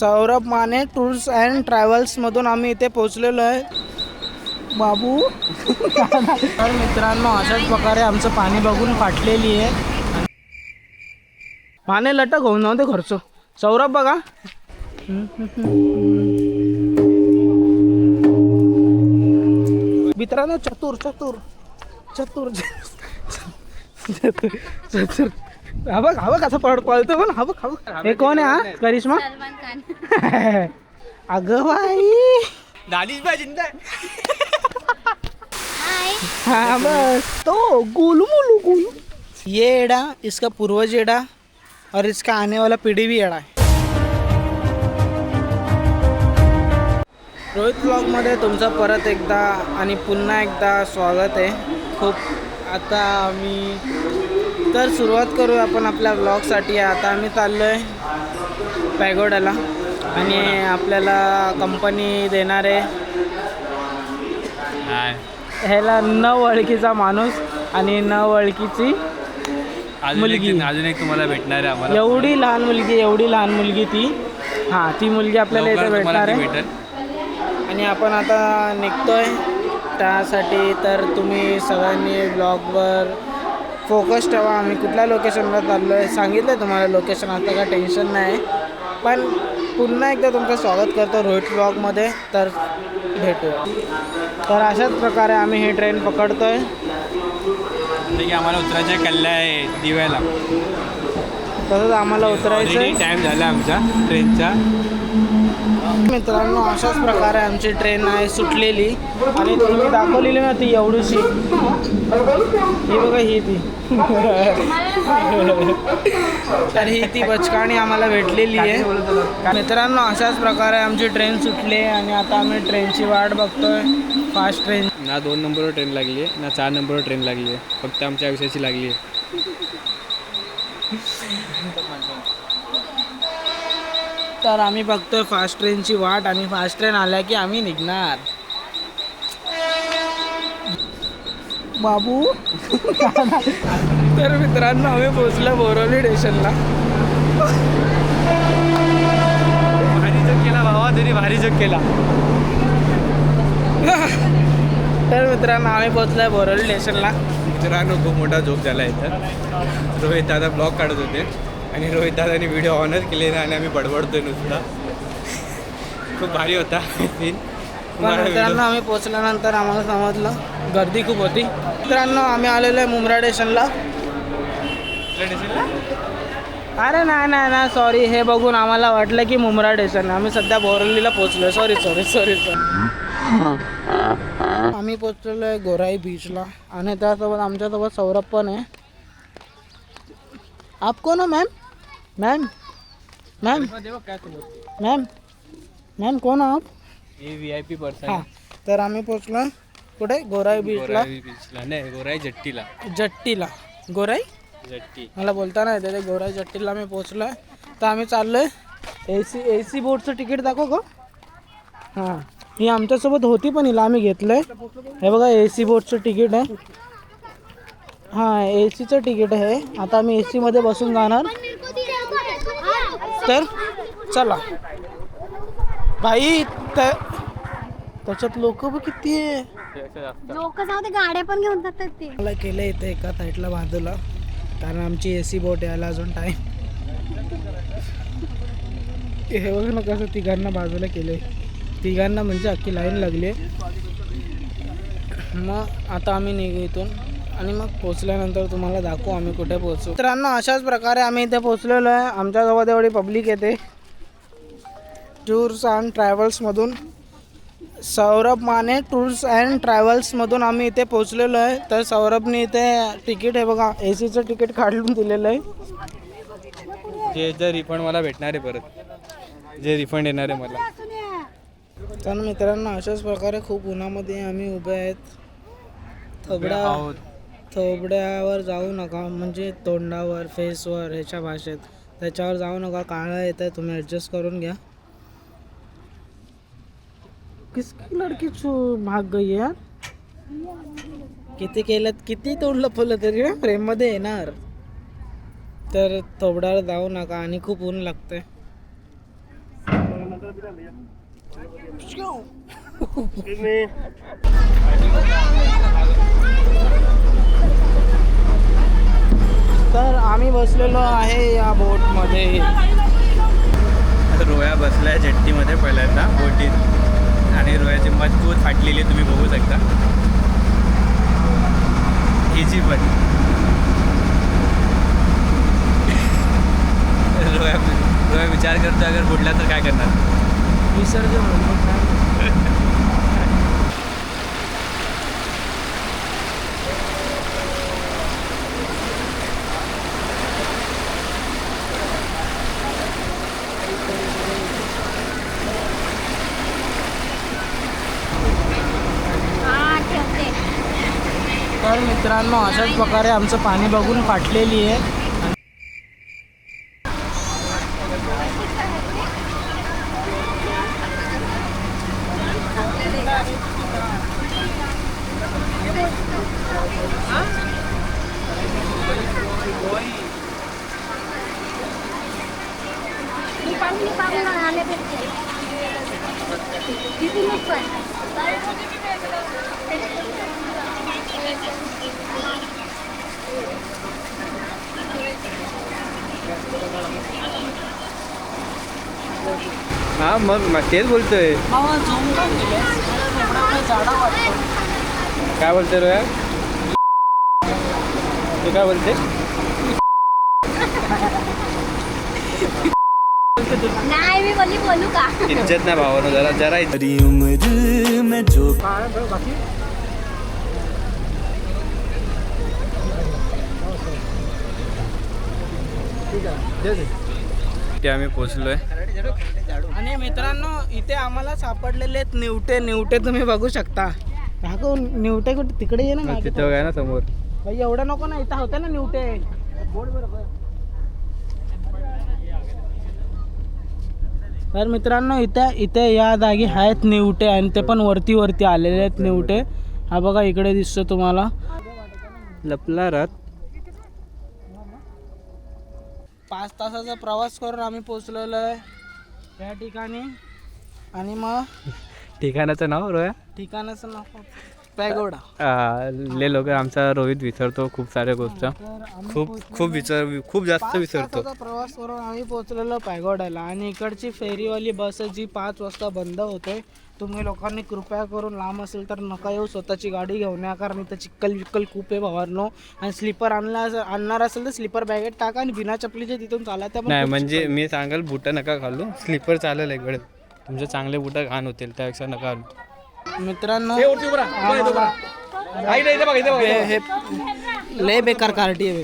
Saurabh Mane tours and ट्रॅव्हल्समधून आम्ही इथे पोहोचलेलो आहे. बाबू. तर मित्रांनो अशाच प्रकारे आमचं पाणी बघून फाटलेली आहे. माने लटक होऊन नव्हते खर्च सौरभ बघा. मित्रांनो चतुर चतुर. चतुर. चतुर. चतुर. हा बघ हा बघ असं पळ पळतो पण हा बघ हा बघ हे कोण आहे हा? करिश्मा? सलमान खान. अगं बाई. पाहिजे हाय. हाँ बस. तो गोलू मोलू गोलू. ये एड़ा इसका पूर्वज एड़ा और इसका आने वाला पीढ़ी भी एड़ा है रोहित ब्लॉगमध्ये तुमचं परत एकदा आणि पुन्हा एकदा स्वागत आहे. खूप आता आम्ही तर सुरुवात करूया आपण आपल्या ब्लॉगसाठी आता आम्ही चाललो आहे पॅगोडाला. आणि आपल्याला कंपनी देणार आहे. ह्याला न ओळखीचा माणूस आणि न ओळखीची मुलगी. अजून एक तुम्हाला भेटणार आहे आम्हाला. एवढी लहान मुलगी एवढी लहान मुलगी ती. हां ती मुलगी आपल्याला इथे भेटणार आहे. आणि आपण आता निघतोय. त्यासाठी तर तुम्ही सगळ्यांनी ब्लॉगवर फोकस ठेवा. आम्ही कुठल्या लोकेशनला चाललो आहे सांगितलं आहे तुम्हाला लोकेशन आता काय टेन्शन नाही. पण पुन्हा एकदा तुमचं स्वागत करतो रोहित ब्लॉगमध्ये तर भेटूया. तर अशाच प्रकारे आम्ही ही ट्रेन पकडतो आहे आम्हाला उतरायचं आहे कल्ल्या आहे दिव्याला. तसंच आम्हाला उतरायचं टाईम झाला आमचा ट्रेनचा मित्रांनो अशाच प्रकारे आमची ट्रेन आहे सुटलेली. आणि ती मी दाखवलेली ना ती एवढीशी. ही बघा ही ती. तर ही ती बचकाणी आम्हाला भेटलेली आहे. मित्रांनो अशाच प्रकारे आमची ट्रेन सुटली आणि आता आम्ही ट्रेनची वाट बघतोय. फास्ट ट्रेन ना दोन नंबरवर ट्रेन लागली आहे ना चार नंबरवर ट्रेन लागली आहे. फक्त आमच्या आयुष्याची लागली आहे. तर आम्ही बघतोय फास्ट ट्रेनची वाट आणि फास्ट ट्रेन आल्या की आम्ही निघणार. बाबू? तर मित्रांनो आम्ही पोचलो बोरवली स्टेशनला. भारी जग केला भावा तरी भारी जग केला. तर मित्रांनो आम्ही पोचलोय बोरवली स्टेशनला. मित्रांनो खूप मोठा जोक झाला इथं. रोहित दादा ब्लॉग काढत होते. आणि रोहित दादाने व्हिडिओ ऑनच केले आणि आम्ही बडबडतोय नुसता. खूप भारी होता सीन मित्रांनो आम्ही पोचल्यानंतर आम्हाला समजलं. गर्दी खूप होती. मित्रांनो आम्ही आलेलो आहे मुंब्रा स्टेशनला. अरे नाही नाही नाही सॉरी हे बघून आम्हाला वाटलं की मुंब्रा स्टेशन आम्ही सध्या बोरवलीला पोचलो सॉरी सॉरी सॉरी सॉरी आम्ही पोचलेलो आहे गोराई बीचला आणि त्यासोबत आमच्यासोबत सौरभ पण आहे. आप कोण हो ma'am ma'am ma'am ma'am ma'am कोण आहो आप व्ही आय पी पर्सन हां. तर आम्ही पोचलो कुठे? गोराई बीचला गोराई बीचला नाही गोराई जट्टीला. जट्टीला. गोराई? जट्टी. मला बोलता नाही येते ते गोराई जट्टीला आम्ही पोचलो आहे तर आम्ही चाललो आहे ए सी ए सी बोटचं तिकीट दाखव का हां. ही आमच्यासोबत होती पण हिला आम्ही घेतलं आहे हे बघा ए सी बोटचं तिकीट आहे. हां ए सीचं तिकीट आहे. आता आम्ही ए सीमध्ये बसून जाणार. तर चला. भाई त्या त्याच्यात लोक बघ किती आहे? लोक जाऊ ते गाड्या पण घेऊन जातात ते. मला केलं इथे एका साईडला बाजूला. कारण आमची ए सी बोट यायला अजून टाईम हे बघ ना कसं तिघांना बाजूला केले तिघांना म्हणजे अख्खी लाईन लागली मग आता आम्ही निघू इथून. आणि मग पोचल्यानंतर तुम्हाला दाखवू आम्ही कुठे पोहोचू. मित्रांनो अशाच प्रकारे आम्ही इथे पोचलेलो आहे. आमच्यासोबत एवढी पब्लिक येते. टूर्स अँड ट्रॅव्हल्समधून सौरभ माने टूर्स अँड ट्रॅव्हल्समधून आम्ही इथे पोचलेलो आहे. तर सौरभने इथे तिकीट आहे बघा ए सीचं तिकीट काढून दिलेलं आहे. जे जे रिफंड मला भेटणार आहे परत. जे रिफंड येणार आहे मला. तर मित्रांनो अशाच प्रकारे खूप उन्हामध्ये आम्ही उभे आहेत. आहोत. थोबड्यावर जाऊ नका म्हणजे तोंडावर फेसवर ह्याच्या भाषेत. त्याच्यावर जाऊ नका काळं येतं तुम्ही ॲडजस्ट करून घ्या. किसकी लडकी छू भाग गई यार? किती केलं किती तोडलं फुलं तरी ना फ्रेममध्ये येणार. तर थोबड्यावर जाऊ नका आणि खूप ऊन लागतंय. तर आम्ही बसलेलो आहे या बोटमध्ये. रोया बसलाय जेट्टीमध्ये पहिल्यांदा बोटीत. आणि रोयाची मजबूत फाटलेली तुम्ही बघू शकता. हिची पण रोया रोया विचार करतो अगर बुडला तर काय करणार? विसर्जन हा ठेवते तर मित्रांनो अशाच प्रकारे आमचं पाणी बघून फाटलेली आहे Thank you. हां मग तेच बोलतोय. काय बोलतोय रोया? तू काय बोलते नाही मी बोलली बोलू का? इज्जत नाही भावानं जरा जरा. बाकी? इथे आम्ही पोचलोय आणि मित्रांनो इथे आम्हाला सापडलेले आहेत निवटे. निवटे तुम्ही बघू शकता. दाखव निवटे कुठे? तिकडे ये ना मागे तिथं काय ना समोर. एवढं नको ना इथं होते ना निवटे. बोर्ड बरोबर तर मित्रांनो इथे इथे या जागी आहेत निवटे आणि ते पण वरती वरती आलेले आहेत निवटे. हा बघा इकडे दिसतो तुम्हाला. लपला रात पाच तासाचा प्रवास करून आम्ही पोचलेलो आहे. त्या ठिकाणी आणि मग ठिकाणाचं नाव रोया? ठिकाणाचं नाव. पॅगोडा. आ, ले लोक आमचा रोहित विसरतो खूप साऱ्या गोष्ट. तर आम्ही खूप खूप विचार खूप जास्त पाच विसरतो. तासाचा प्रवास करून आम्ही पोहोचलेलो पॅगोड्याला. आणि इकडची फेरीवाली बस जी पाच वाजता बंद होते तुम्ही लोकांनी कृपया करून लांब असेल तर नका येऊ. स्वतःची गाडी घेऊन या कारण इथं चिक्कल विक्कल खूप आहे भावांनो आणि स्लीपर आणला आणणार असेल तर स्लीपर बॅगेत टाका आणि बिना चपलीचे तिथून पण नाही म्हणजे. मी सांगाल बुटं नका घालू. स्लीपर चालेल इकडे तुमचे चांगले बुटं घाण होतील त्यापेक्षा नका घालू. मित्रांनो हे- हे लय बेकार कार्टी आहे.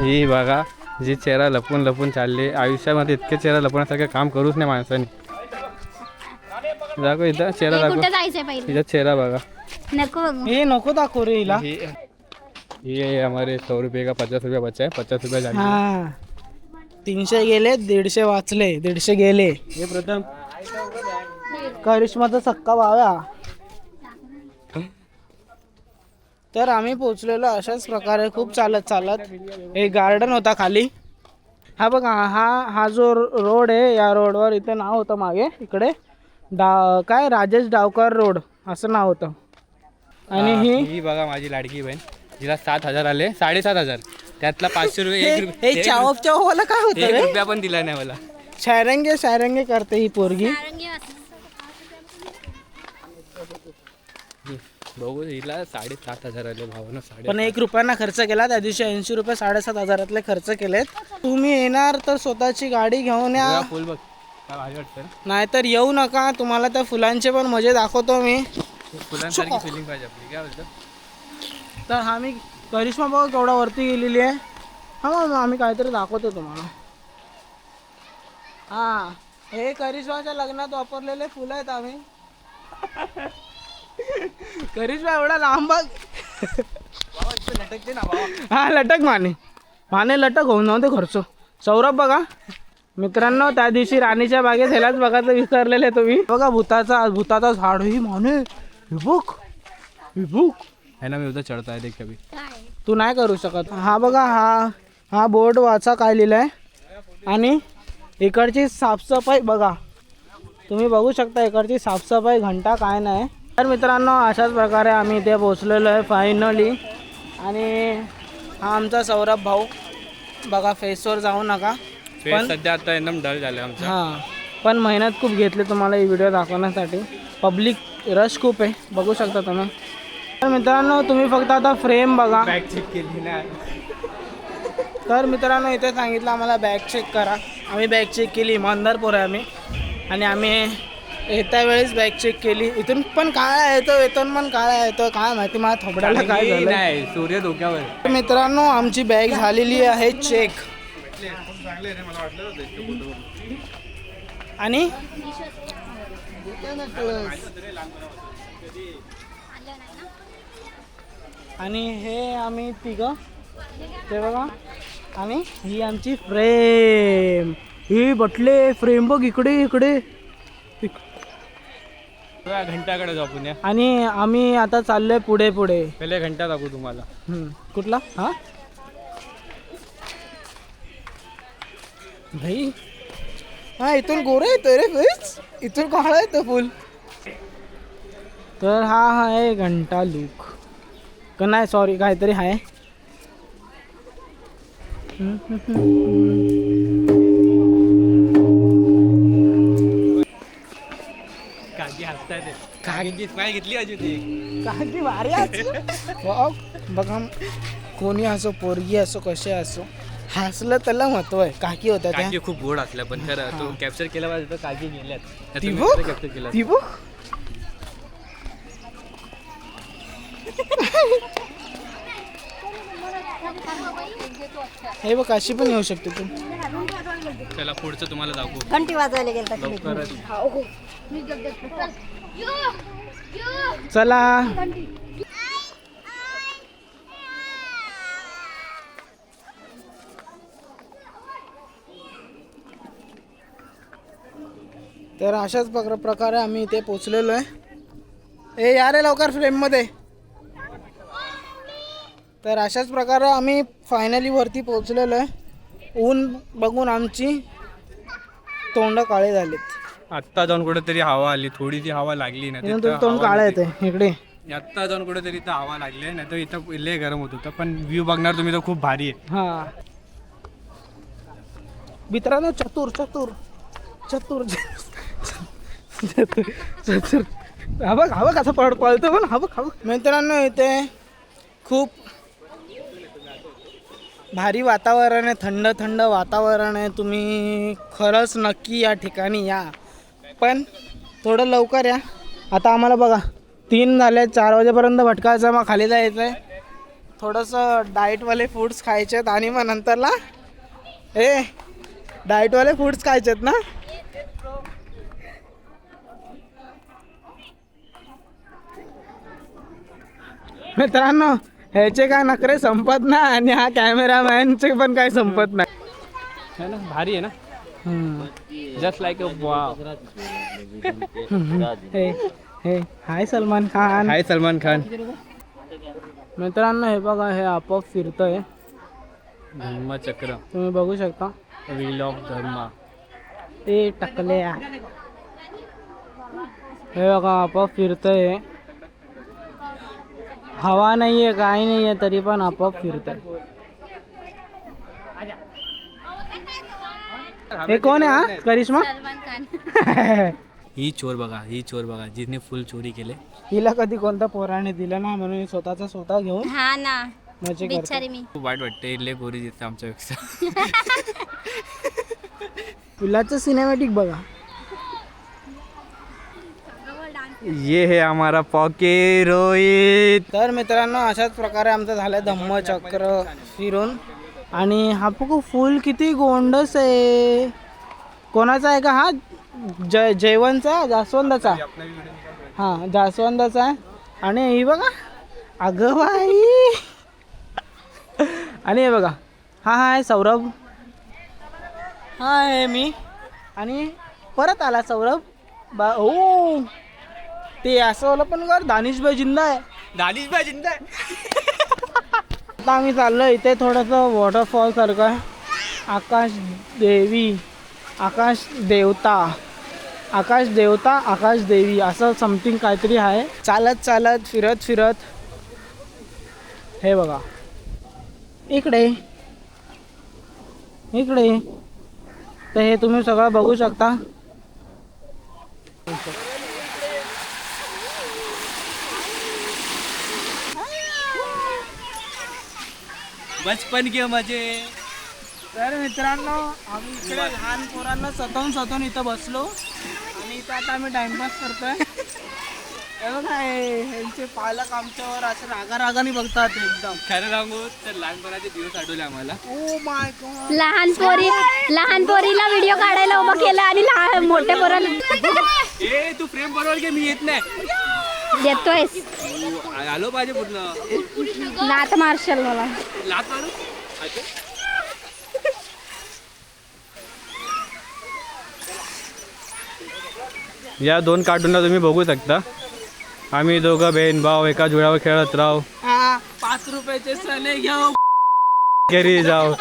ही बघा जी चेहरा लपून लपून चालली आयुष्यामध्ये इतके चेहरा लपवण्यासारखं काम करूच नाही माणसाने. दाखव इथं चेहरा हे दाखव. कुठे जायचंय पहिले? इथं चेहरा बघा. नको बघू. हे नको दाखव रे हिला. ये ये हमारे सौ रुपये का पचास रुपया बचा है पचास रुपया झाले. हा. तीनशे गेले दीडशे वाचले दीडशे गेले. हे प्रथम. करिश्माचा सक्का भाव्या तर आम्ही पोचलेलो अशाच प्रकारे खूप चालत चालत. एक गार्डन होता खाली. हा बघा हा हा जो रोड आहे या रोडवर इथे नाव होतं मागे इकडे. डा काय? राजेश डावकर रोड असं नाव होतं. आणि हा, ही बघा माझी लाडकी बहीण. जिला सात हजार आले साडेसात हजार. त्यातला पाचशे रुपये एक हे रुपये एक चाव चाववाला काय होतं एक रे? रुपया पण दिला नाही मला. शायरंगे शायरंगे करते ही पोरगी. बघू हिला साडेसात हजार आले भावानं साडे पण एक रुपयांना खर्च केला त्या दिवशी ऐंशी रुपये साडेसात हजारातले खर्च केलेत. तुम्ही येणार तर स्वतःची गाडी घेऊन या. फुल बघ काय भारी वाटतं. ना? नाहीतर येऊ नका तुम्हाला त्या फुलांचे पण मजे दाखवतो मी. फुलांसारखी फिलिंग पाहिजे आपली काय बोलतो? तर आम्ही करिश्मा बघा केवढा वरती गेलेली आहे. हा मग आम्ही काहीतरी दाखवतो तुम्हाला. हा हे करिश्माच्या लग्नात वापरलेले फुलं आहेत आम्ही. करिश्मा एवढा लांब बघ. हा लटक माने. माने लटक होऊन जाऊ दे खर्च. सौरभ बघा. मित्रांनो त्या दिवशी राणीच्या बागेत ह्यालाच बघायचं विसरलेले तुम्ही. बघा भूताचा भूताचा झाड ही माने विभूक विभूक है ना मी उद्या चढता है कभी काय तू नाही करू शकत. हा बघा हा हा बोर्ड वाचा काय लिहिलं आहे आणि इकडची साफसफाई बघा. तुम्ही बघू शकता इकडची साफसफाई घंटा काय नाही. तर मित्रांनो अशाच प्रकारे आम्ही इथे पोचलेलो आहे फायनली आणि हा आमचा सौरभ भाऊ. बघा फेसवर जाऊ नका. फेस पण सध्या आता एकदम डल झालं आमचं हां. पण मेहनत खूप घेतली तुम्हाला ही व्हिडिओ दाखवण्यासाठी. पब्लिक रश खूप आहे. बघू शकता तुम्ही. तर मित्रांनो तुम्ही फक्त आता फ्रेम बघा. बॅग चेक केली ना. तर मित्रांनो इथे सांगितलं आम्हाला बॅग चेक करा. आम्ही बॅग चेक केली इमानदार पोरं आहे आम्ही. आणि आम्ही येत्या वेळेस बॅग चेक केली. इथून पण काय येतो इथून पण काय येतो काय माहिती माझ्या थोबड्याला काय झालं नाही सूर्य धोक्यावर तर मित्रांनो आमची बॅग झालेली आहे चेक आणि? आणि हे आम्ही तिघं. ते बघा. आणि ही आमची फ्रेम ही बटले फ्रेम बघ इकडे इकडे. इक- घंटाकडे जाऊ पुण्या. आणि आम्ही आता चाललोय पुढे पुढे. पहिले घंटा दाखवू तुम्हाला. हम्म. कुठला? हा? भाई. हा इथून गोरा येतोय रे फेस इथून काळा येतो फुल? तर हा आहे घंटा लुक. का नाही सॉरी काहीतरी आहे. स्माईल घेतली अजून ती? भारी असो. वाव. बघा कोणी असो पोरगी असो कसे असो हसलं त्याला महत्त्व आहे. काकी होत्या त्या. काकी खूप गोड असल्या पण खरं तो कॅप्चर केला पाहिजे तर काकी गेल्यात. कॅप्चर केला. ती बघ. हे बघ अशी पण येऊ शकते तू. चला पुढचं तुम्हाला दाखवू. घंटी वाजवायला गेलता लवकरच. चला. तर अशाच प्र प्रकारे आम्ही इथे पोचलेलो आहे. ए या रे लवकर फ्रेममध्ये तर अशाच प्रकारे आम्ही फायनली वरती पोचलेलो आहे. ऊन बघून आमची तोंड काळे झालेत. आत्ता जाऊन कुठेतरी हवा आली थोडीशी हवा लागली ना त्यानंतर तोंड काळं येते इकडे. आत्ता जाऊन कुठेतरी इथं हवा लागली नाही तर इथं लय गरम होत होतं पण व्ह्यू बघणार तुम्ही तर खूप भारी आहे. हा. मित्रांनो चतुर चतुर चतुर चतुर चतुर. हा बघ हा बघ असं पळ पळतो पण हा बघ हा बघ मित्रांनो इथे खूप भारी वातावरण आहे थंड थंड वातावरण आहे. तुम्ही खरंच नक्की या ठिकाणी या. पण थोडं लवकर या. आता आम्हाला बघा तीन झाले चार वाजेपर्यंत भटकायचं मग खाली जायचं आहे थोडंसं डाएटवाले फूड्स खायचे आहेत आणि मग नंतरला ए डाएटवाले फूड्स खायचे आहेत ना? मित्रांनो ह्याचे काय नखरे संपत नाही आणि हा कॅमेरामॅनचे पण काय संपत नाही. भारी आहे ना? जस्ट लाईक अ वाव हे हे हाय सलमान खान. हाय सलमान खान. मित्रांनो हे बघा हे आपोआप फिरतंय. धर्मचक्र तुम्ही बघू शकता. Wheel of dharma. ते टकले हे बघा आपोआप फिरतंय. हवा नाहीये काही नाहीये तरी पण आपोआप फिरतंय. हे कोण आहे हा करिश्मा? सलमान खान। ही चोर बघा ही चोर बघा जिने फुल चोरी केले. हिला कधी कोणत्या पोराने दिलं ना म्हणून ही स्वतःचा स्वतः घेऊन हा ना. मजे करते. बिचारी मी. खूप वाईट वाटते इथले गोरी दिसते आमच्यापेक्षा. पिलाचं सिनेमॅटिक बघा. ये है हमारा पॉके रोहित तर मित्रांनो अशाच प्रकारे आमचं झालं धम्मचक्र फिरून. आणि हा बघू फुल किती गोंडस आहे. कोणाचा आहे का हा? जय जयवंतचा जास्वंदाचा? हां जास्वंदाचा आहे. आणि ही बघा अगं बाई. आणि हे बघा हा हा आहे सौरभ. हा आहे मी. आणि परत आला सौरभ. बा ओ. ते असं पण कर दानिशभाई जिंदा आहे. दानिश भाई जिंदा आता आम्ही चाललो इथे थोडंसं वॉटरफॉल सारखं. आहे आकाश देवी आकाश देवता आकाश देवता आकाश देवी असं समथिंग काहीतरी आहे. चालत चालत फिरत फिरत. हे बघा. इकडे. इकडे. तर हे तुम्ही सगळं बघू शकता. बचपन के मजे. तर मित्रांनो आम्ही इकडे लहान पोरांना सतवून सतवून इथं बसलो. आणि इथं आता आम्ही टाइमपास करतोय. बघा ह्यांचे पालक आमच्यावर असे रागा रागाने बघतात एकदम. खरं सांगू तर लहानपणाचे दिवस आठवले आम्हाला. ओ माय गॉड लहान पोरी लहान पोरीला व्हिडिओ काढायला उभं केलं आणि लहान मोठ्या पोराला ए तू फ्रेम बरोबर घे मी येत नाही? आ- आलो पाहिजे पूर्ण. लात मारशाल मला. लात मारू? अच्छा. या दोन कार्टूनला तुम्ही बघू शकता. आम्ही दोघं बहीण भाऊ एका जुळ्यावर खेळत राहू. हा पाच रुपयाचे सणे घेऊ घरी जाऊ.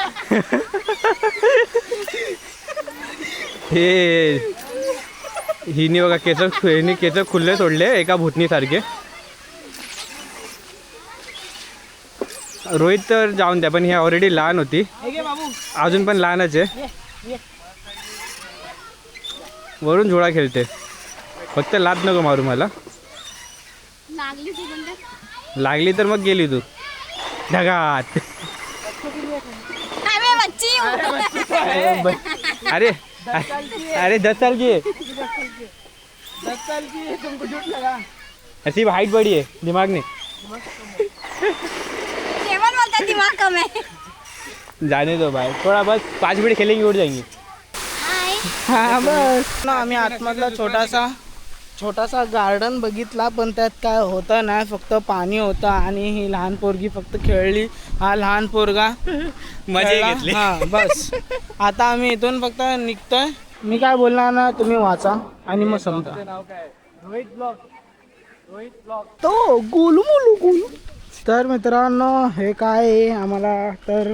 हे हिने बघा केस हिने केस खुल्ले सोडले एका भूतनीसारखे. रोहित तर जाऊन द्या पण ही ऑलरेडी लहान होती. अजून पण लहानच आहे. वरून झोळा खेळते. फक्त लात नको मारू मला. लागली लागली तर मग गेली तू. ढगात. अरे अरे दस साल की है ऐसी हाइट बड़ी है दिमाग ने दिमाग कम आहे जाने दो भाई। थोड़ा बस पाँच मिनट खेलेंगे उठ जाएंगे। हा बस। ना आम्ही आतमधला छोटासा छोटासा गार्डन बघितला पण त्यात काय होतं नाही फक्त पाणी होतं आणि ही लहान पोरगी फक्त खेळली. हा लहान पोरगा हा बस. आता आम्ही इथून फक्त निघतोय. मी काय बोलणार ना तुम्ही वाचा आणि मग समजा. तो गोलू मोलू गोलू. तर मित्रांनो हे काय आहे? आम्हाला तर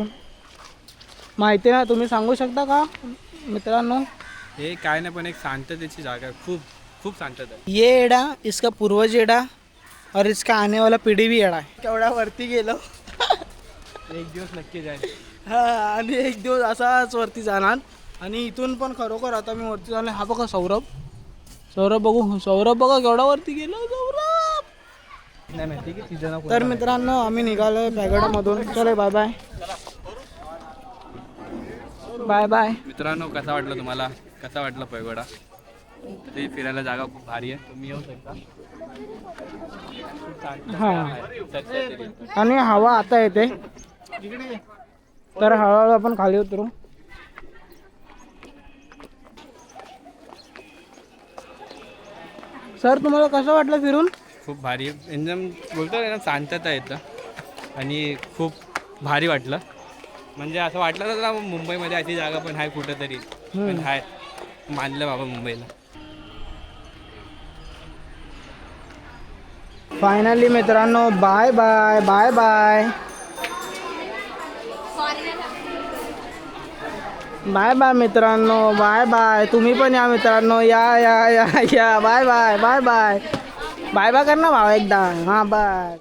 माहिती ना तुम्ही सांगू शकता का मित्रांनो? हे काय नाही पण एक शांततेची जागा आहे. खूप खूप शांतता आहे. ये एडा इसका पूर्वज एडा और इसका आने वाला पिढी भी एडा आहे. केवढ्या वरती गेलो. एक दिवस नक्की जाईल. हा आणि एक दिवस असाच वरती जाणार. आणि इथून पण खरोखर आता मी वरती जाणार. हा बघा सौरभ. सौरभ बघू. सौरभ बघा केवढा वरती गेलो सौरभ. नाही माहिती की तिथं तर मित्रांनो आम्ही निघालोय पॅगडामधून. चले बाय बाय बाय बाय मित्रांनो कसा वाटला तुम्हाला? कसा वाटला पैगोडा? ते फिरायला जागा खूप भारी आहे. तुम्ही येऊ शकता. हा. आणि हवा आता येते. तर हळूहळू आपण खाली उतरू. सर तुम्हाला कसं वाटलं फिरून? खूप भारी. एकदम बोलतो ना शांतता येतं. आणि खूप भारी वाटलं. म्हणजे असं वाटलं ना मुंबईमध्ये अशी जागा पण आहे कुठंतरी. पण आहे मानलं बाबा मुंबईला. फायनली मित्रांनो bye bye bye bye bye bye मित्रांनो बाय बाय तुम्ही पण या मित्रांनो. या या या या. Bye bye bye bye bye bye कर ना भावा एकदा. हां बस